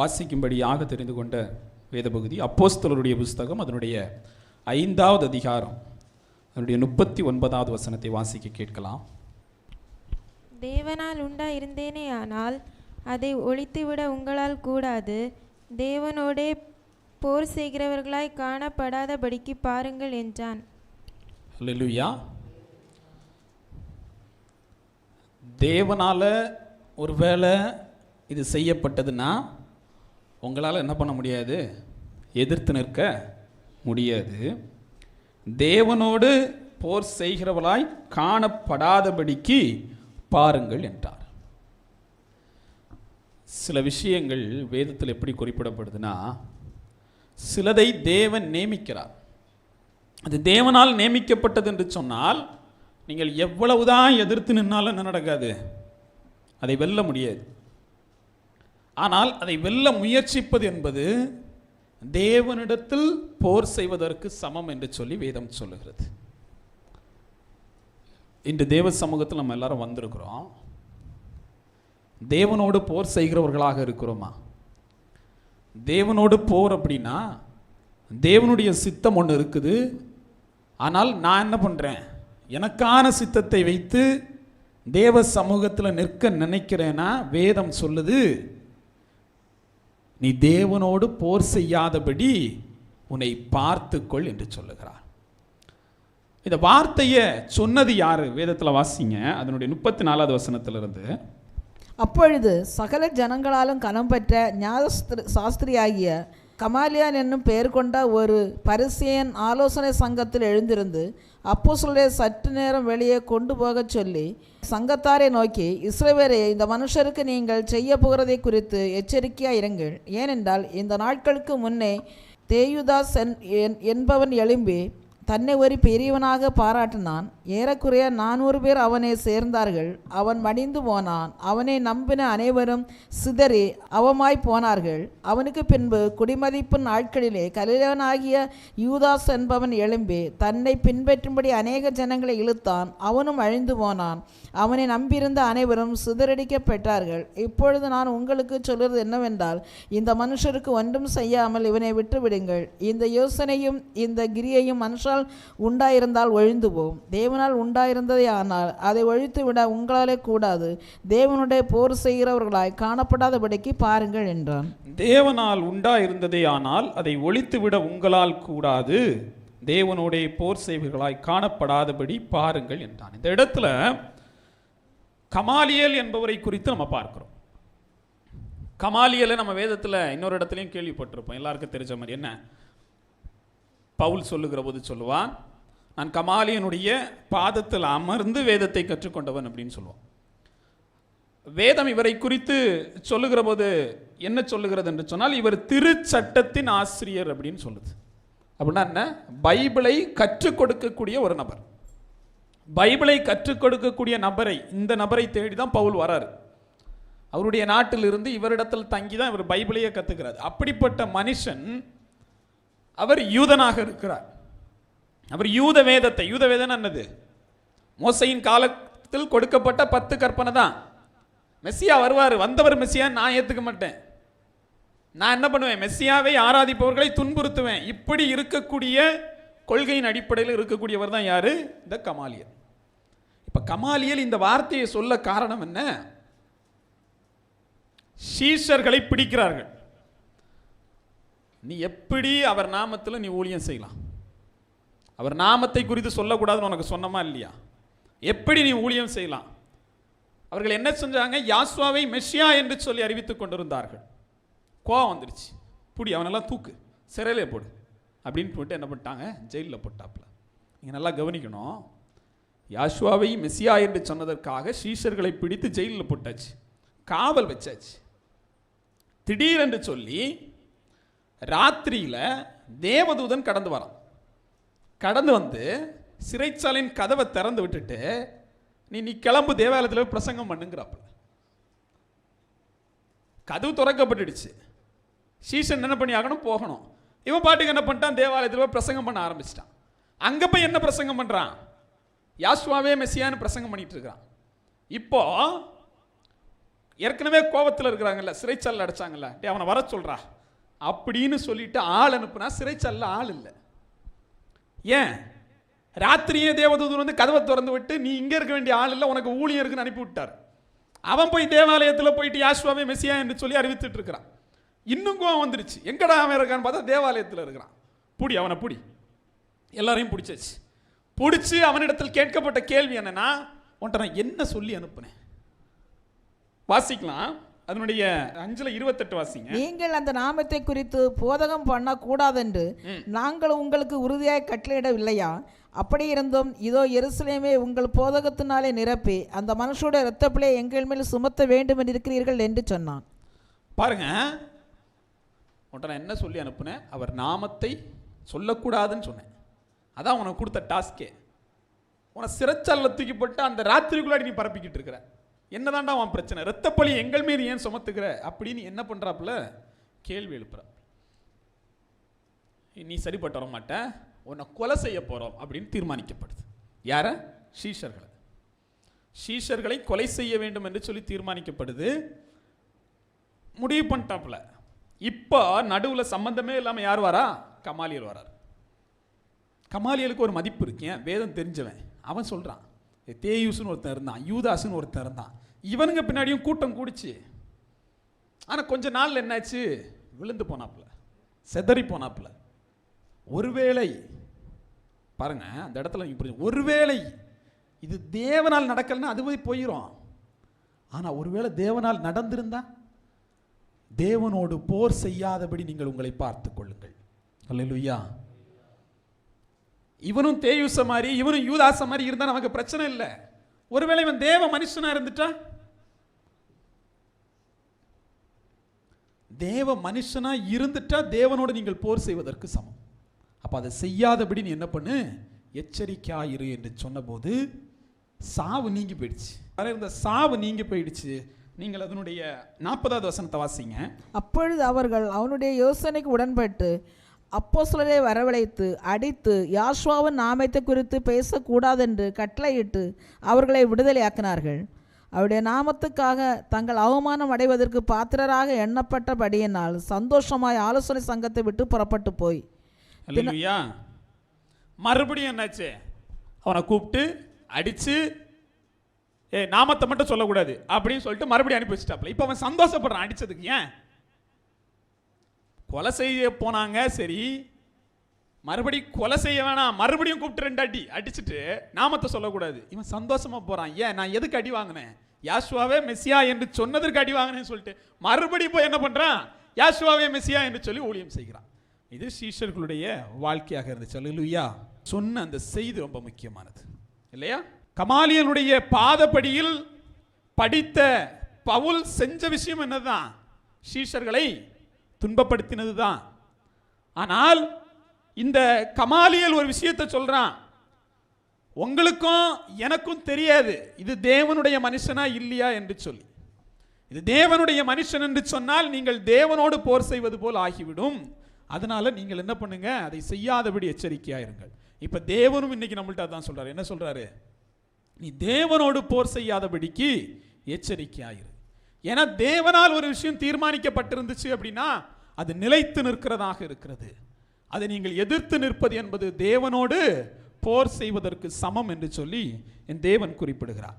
வாசிக்கும்படியாக தெரிந்து கொண்ட வேத பகுதி அப்போஸ்தலருடைய புஸ்தகம் அதனுடைய ஐந்தாவது அதிகாரம். அதனுடைய முப்பத்தி ஒன்பதாவது வசனத்தை வாசிக்க கேட்கலாம். தேவனால் உண்டாயிருந்தேனே ஆனால் அதை ஒழித்துவிட உங்களால் கூடாது. தேவனோடே போர் செய்கிறவர்களாய் காணப்படாதபடிக்கு பாருங்கள் என்றான். அல்லேலூயா. தேவனால ஒருவேளை இது செய்யப்பட்டதுன்னா உங்களால் என்ன பண்ண முடியாது? எதிர்த்து நிற்க முடியாது. தேவனோடு போர் செய்கிறவளாய் காணப்படாதபடிக்கு பாருங்கள் என்றார். சில விஷயங்கள் வேதத்தில் எப்படி குறிப்பிடப்படுதுன்னா சிலதை தேவன் நியமிக்கிறார். அது தேவனால் நியமிக்கப்பட்டது என்று சொன்னால் நீங்கள் எவ்வளவுதான் எதிர்த்து நின்னாலும் என்ன நடக்காது? அதை வெல்ல முடியாது. ஆனால் அதை வெல்ல முயற்சிப்பது என்பது தேவனிடத்தில் போர் செய்வதற்கு சமம் என்று சொல்லி வேதம் சொல்லுகிறது. இன்று தேவ சமூகத்தில் நம்ம எல்லாரும் வந்திருக்கிறோம். தேவனோடு போர் செய்கிறவர்களாக இருக்கிறோமா? தேவனோடு போர் அப்படின்னா தேவனுடைய சித்தம் ஒன்று இருக்குது. ஆனால் நான் என்ன பண்ணுறேன் எனக்கான சித்தத்தை வைத்து தேவ சமூகத்தில் நிற்க நினைக்கிறேன்னா வேதம் சொல்லுது. நீ தேவனோடு போர் செய்யாதபடி உன்னை பார்த்துக்கொள் என்று சொல்லுகிறார். இந்த வார்த்தையை சொன்னது யாரு? வேதத்தில் வாசிங்க. அதனுடைய முப்பத்தி நாலாவது வசனத்திலிருந்து. அப்பொழுது சகல ஜனங்களாலும் கனம் பெற்ற ஞானஸ்திர சாஸ்திரியாகிய கமாலியான் என்னும் பெயர் கொண்ட ஒரு பரிசியன் ஆலோசனை சங்கத்தில் எழுந்திருந்து அப்போஸ்தலரை சற்று நேரம் வெளியே கொண்டு போகச் சொல்லி சங்கத்தாரை நோக்கி இஸ்ரவேரே இந்த மனுஷருக்கு நீங்கள் செய்ய போகிறதை குறித்து எச்சரிக்கையாக இருங்கள். ஏனென்றால் இந்த நாட்களுக்கு முன்னே தேயுதாஸ் என்- என்- என்பவன் எழும்பி தன்னை ஒரு பெரியவனாக பாராட்டினான். ஏறக்குறைய நானூறு பேர் அவனை சேர்ந்தார்கள். அவன் மடிந்து போனான். அவனை நம்பின அனைவரும் சிதறி அவமாய் போனார்கள். அவனுக்கு பின்பு குடிமதிப்பு நாட்களிலே கலிலவனாகிய யூதாஸ் என்பவன் எழும்பி தன்னை பின்பற்றும்படி அநேக ஜனங்களை இழுத்தான். அவனும் அழிந்து போனான். அவனை நம்பியிருந்த அனைவரும் சிதறடிக்கப்பட்டார்கள் இப்பொழுது நான் உங்களுக்கு சொல்வது என்னவென்றால் இந்த மனுஷருக்கு ஒன்றும் செய்யாமல் இவனை விட்டுவிடுங்கள். இந்த யோசனையும் இந்த கிரியையும் மனுஷால் உண்டாயிருந்தால் ஒழிந்து போகும் தேவனால் உண்டாயிருந்ததே ஆனால் அதை ஒழித்து விட உங்களாலே கூடாது. தேவனுடைய போர் செய்கிறவர்களாய் காணப்படாதபடிக்கு பாருங்கள் என்றான். தேவனால் உண்டாயிருந்ததே ஆனால் அதை ஒழித்துவிட உங்களால் கூடாது. தேவனுடைய போர் செய்வர்களாய் காணப்படாதபடி பாருங்கள் என்றான். இந்த இடத்துல கமாலியல் என்பவரை குறித்து நம்ம பார்க்கிறோம். கமாலியலை நம்ம வேதத்தில் இன்னொரு இடத்துலையும் கேள்விப்பட்டிருப்போம். எல்லாருக்கும் தெரிஞ்ச மாதிரி. என்ன? பவுல் சொல்லுகிற போது சொல்லுவான் நான் கமாலியனுடைய பாதத்தில் அமர்ந்து வேதத்தை கற்றுக்கொண்டவன் அப்படின்னு சொல்லுவான். வேதம் இவரை குறித்து சொல்லுகிற போது என்ன சொல்லுகிறது என்று சொன்னால் இவர் திருச்சட்டத்தின் ஆசிரியர் அப்படின்னு சொல்லுது. அப்படின்னா என்ன? பைபிளை கற்றுக் கொடுக்கக்கூடிய ஒரு நபர். பைபிளை கற்றுக் கொடுக்கக்கூடிய நபரை இந்த நபரை தேடி தான் பவுல் வராரு. அவருடைய நாட்டிலிருந்து இவரிடத்தில் தங்கி தான் இவர் பைபிளையே கற்றுக்கிறார் அப்படிப்பட்ட மனுஷன் அவர் யூதனாக இருக்கிறார். அவர் யூத வேதத்தை யூத வேதம் என்னது? மோசையின் காலத்தில் கொடுக்கப்பட்ட பத்து கற்பனை தான். மெஸ்ஸியா வருவார் வந்தவர் மெஸ்ஸியா நான் ஏற்றுக்க மாட்டேன். நான் என்ன பண்ணுவேன்? மெஸ்ஸியாவை ஆராதிப்பவர்களை துன்புறுத்துவேன். இப்படி இருக்கக்கூடிய கொள்கையின் அடிப்படையில் இருக்கக்கூடியவர் தான் யார்? இந்த கமாலியல் இப்போ கமாலியல் இந்த வார்த்தையை சொல்ல காரணம் என்ன? சீஷர்களை பிடிக்கிறார்கள். நீ எப்படி அவர் நாமத்தில் நீ ஊழியம் செய்யலாம்? அவர் நாமத்தை குறித்து சொல்லக்கூடாதுன்னு உனக்கு சொன்னமா இல்லையா? எப்படி நீ ஊழியம் செய்யலாம்? அவர்கள் என்ன செஞ்சாங்க? யாஸ்வாவை மெஷியா என்று சொல்லி அறிவித்துக் கொண்டிருந்தார்கள். கோவம் வந்துருச்சு புடி அவனெல்லாம் தூக்கு. சிறையிலே போடு. அப்படின்னு போட்டு என்ன பண்ணிட்டாங்க? ஜெயிலில் போட்டாப்புல. நீங்கள் நல்லா கவனிக்கணும். யாஷுவாவை மெஸ்ஸியா என்று சொன்னதற்காக சீஷர்களை பிடித்து ஜெயிலில் போட்டாச்சு. காவல் வச்சாச்சு. திடீரென்று சொல்லி ராத்திரியில் தேவதூதன் கடந்து வரான். கடந்து வந்து சிறைச்சாலையின் கதவை திறந்து விட்டுட்டு நீ நீ கிளம்பு தேவாலயத்தில் போய் பிரசங்கம் பண்ணுங்கிறாப்புல கதவு திறக்கப்பட்டுடுச்சு. சீசன் என்ன பண்ணி ஆகணும்? போகணும். இவன் பாட்டுக்கு என்ன பண்ணிட்டான்? தேவாலயத்தில் போய் பிரசங்கம் பண்ண ஆரம்பிச்சிட்டான். அங்கே போய் என்ன பிரசங்கம் பண்ணுறான் யாஸ்வாவே மெஸ்ஸியான்னு பிரசங்கம் பண்ணிட்டு இருக்கிறான். இப்போ ஏற்கனவே கோபத்தில் இருக்கிறாங்கல்ல சிறைச்சாலில் அடைச்சாங்கல்ல டே அவனை வர சொல்கிறா அப்படின்னு சொல்லிட்டு ஆள் அனுப்புனா சிறைச்சல்ல ஆள் இல்லை. ஏன்? ராத்திரியே தேவதூதன் வந்து கதவை திறந்து விட்டு நீ இங்கே இருக்க வேண்டிய ஆள் இல்லை உனக்கு ஊழியம் இருக்குன்னு அனுப்பி விட்டார். அவன் போய் தேவாலயத்தில் போயிட்டு யாஷ்வாவே மெசியா என்று சொல்லி அறிவித்துட்டு இருக்கிறான். இன்னும் கோவம் வந்துருச்சு. எங்கடா அவன் இருக்கான்னு பார்த்தா தேவாலயத்தில் இருக்கிறான். புடி அவனை புடி. எல்லாரையும் பிடிச்சாச்சு. பிடிச்சி அவனிடத்தில் கேட்கப்பட்ட கேள்வி என்னன்னா உன்ட்ட நான் என்ன சொல்லி அனுப்புனேன்? வாசிக்கலாம். அதனுடைய அஞ்சுல இருபத்தெட்டு வாசிங்க. நீங்கள் அந்த நாமத்தை குறித்து போதகம் பண்ணக்கூடாதென்று நாங்கள் உங்களுக்கு உறுதியாய் கட்டளையிடவில்லையா? அப்படி இருந்தும். இதோ எருசலேமே உங்கள் போதகத்தினாலே நிரப்பி அந்த மனுஷருடைய இரத்தப்பிளை எங்கள் மேல் சுமத்த வேண்டும் என்று இருக்கிறீர்கள் என்று சொன்னான். பாருங்க. உன்ட்ட நான் என்ன சொல்லி அனுப்புனேன்? அவர் நாமத்தை சொல்லக்கூடாதுன்னு சொன்னேன். அதான் உனக்கு கொடுத்த டாஸ்கே உன சிறைச்சாலில் தூக்கி போட்டு அந்த ராத்திரிக்குள்ளாடி நீ பரப்பிக்கிட்டு இருக்கிற. என்னதான்டா அவன் பிரச்சனை? ரத்தப்பழி எங்கள் மீது ஏன் சுமத்துக்கிற அப்படின்னு என்ன பண்ணுறாப்புல கேள்வி எழுப்புறான் நீ சரிப்பட்டு வர மாட்ட உன்னை கொலை செய்ய போகிறோம் அப்படின்னு தீர்மானிக்கப்படுது. யார? ஷீஷர்களை ஷீஷர்களை கொலை செய்ய வேண்டும் என்று சொல்லி தீர்மானிக்கப்படுது. முடிவு பண்ணிட்டாப்புல. இப்போ நடுவில் சம்மந்தமே இல்லாமல் யார் வரா? கமாலியல் வரார். கமாலியலுக்கு ஒரு மதிப்பு இருக்கேன் வேதம் தெரிஞ்சவன். அவன் சொல்கிறான் தேயூஸ்னு ஒருத்தன் இருந்தான் யூதாஸ்னு ஒருத்தன் இருந்தான். இவனுங்க பின்னாடியும் கூட்டம் கூடிச்சு. ஆனால் கொஞ்ச நாள் என்னாச்சு? விழுந்து போனாப்புல. செதறி போனாப்புல. ஒருவேளை பாருங்க அந்த இடத்துல நீங்க புரிஞ்சு ஒருவேளை இது தேவனால் நடக்கலைன்னா அதுவே போயிடும் ஆனால் ஒருவேளை தேவனால் நடந்திருந்தா தேவனோடு போர் செய்யாதபடி நீங்கள் உங்களை பார்த்து கொள்ளுங்கள். அல்லையா இவனும் தேயூச மாதிரி இவனும் யூதாச மாதிரி இருந்தால் நமக்கு பிரச்சனை இல்லை. ஒருவேளை இவன் தேவ மனுஷனாக இருந்துட்டா? தேவ மனுஷனாக இருந்துட்டா தேவனோடு நீங்கள் போர் செய்வதற்கு சமம். அப்போ அதை செய்யாதபடி நீ என்ன பண்ணு? எச்சரிக்கையாயிரு என்று சொன்னபோது சாவு நீங்கி போயிடுச்சு. அதில் இருந்த சாவு நீங்கி போயிடுச்சு. நீங்கள் அதனுடைய நாற்பதாவது வசனத்தை வாசிங்க. அப்பொழுது அவர்கள் அவனுடைய யோசனைக்கு உடன்பட்டு அப்போஸ்தலரை வரவழைத்து அடித்து யாஷ்வாவின் நாமத்தை குறித்து பேசக்கூடாதென்று கட்டளையிட்டு அவர்களை விடுதலையாக்கினார்கள். அவருடைய நாமத்துக்காக தங்கள் அவமானம் அடைவதற்கு பாத்திரராக எண்ணப்பட்டபடியினால் சந்தோஷமாய் ஆலோசனை சங்கத்தை விட்டு புறப்பட்டு போய். மறுபடியும் என்னாச்சு? அவனை கூப்பிட்டு அடித்து ஏ நாமத்தை மட்டும் சொல்லக்கூடாது அப்படின்னு சொல்லிட்டு மறுபடியும் அனுப்பி வச்சுட்டாப்ல இப்போ அவன் சந்தோஷப்படுறான் அடிச்சதுக்கு ஏன்? கொலை செய்ய போனாங்க சரி. மறுபடி கொலை செய்ய வேணாம். மறுபடியும் கூப்பிட்டு ரெண்டு அடி அடிச்சுட்டு நாமத்தை சொல்லக்கூடாது. இவன் சந்தோஷமா போறான். ஏன் நான் எதுக்கு அடி வாங்கினேன்? யாசுவாவே மெஸ்ஸியா என்று சொன்னதற்கு அடி வாங்கினேன்னு சொல்லிட்டு மறுபடியும் போய் என்ன பண்றான்? யாசுவாவே மெஸ்ஸியா என்று சொல்லி ஊழியம் செய்கிறான். இது சீஷர்களுடைய வாழ்க்கையாக இருந்துச்சு. அல்லேலூயா. சொன்ன அந்த செய்தி ரொம்ப முக்கியமானது. இல்லையா? கமாலியனுடைய பாதப்படியில் படித்த பவுல் செஞ்ச விஷயம் என்னதான் சீஷர்களை துன்பப்படுத்தினது தான் ஆனால் இந்த கமாலியல் ஒரு விஷயத்தை சொல்கிறான் உங்களுக்கும் எனக்கும் தெரியாது. இது தேவனுடைய மனுஷனா இல்லையா என்று சொல்லி. இது தேவனுடைய மனுஷன் என்று சொன்னால் நீங்கள் தேவனோடு போர் செய்வது போல் ஆகிவிடும். அதனால நீங்கள் என்ன பண்ணுங்க? அதை செய்யாதபடி எச்சரிக்கையாயிருங்கள் இப்போ தேவனும் இன்னைக்கு நம்மள்ட்ட அதான் சொல்றாரு. என்ன சொல்றாரு? நீ தேவனோடு போர் செய்யாதபடிக்கு எச்சரிக்கையாயிரு ஏன்னா தேவனால் ஒரு விஷயம் தீர்மானிக்கப்பட்டிருந்துச்சு அப்படின்னா அது நிலைத்து நிற்கிறதாக இருக்கிறது. அதை நீங்கள் எதிர்த்து நிற்பது என்பது தேவனோடு போர் செய்வதற்கு சமம் என்று சொல்லி என் தேவன் குறிப்பிடுகிறார்.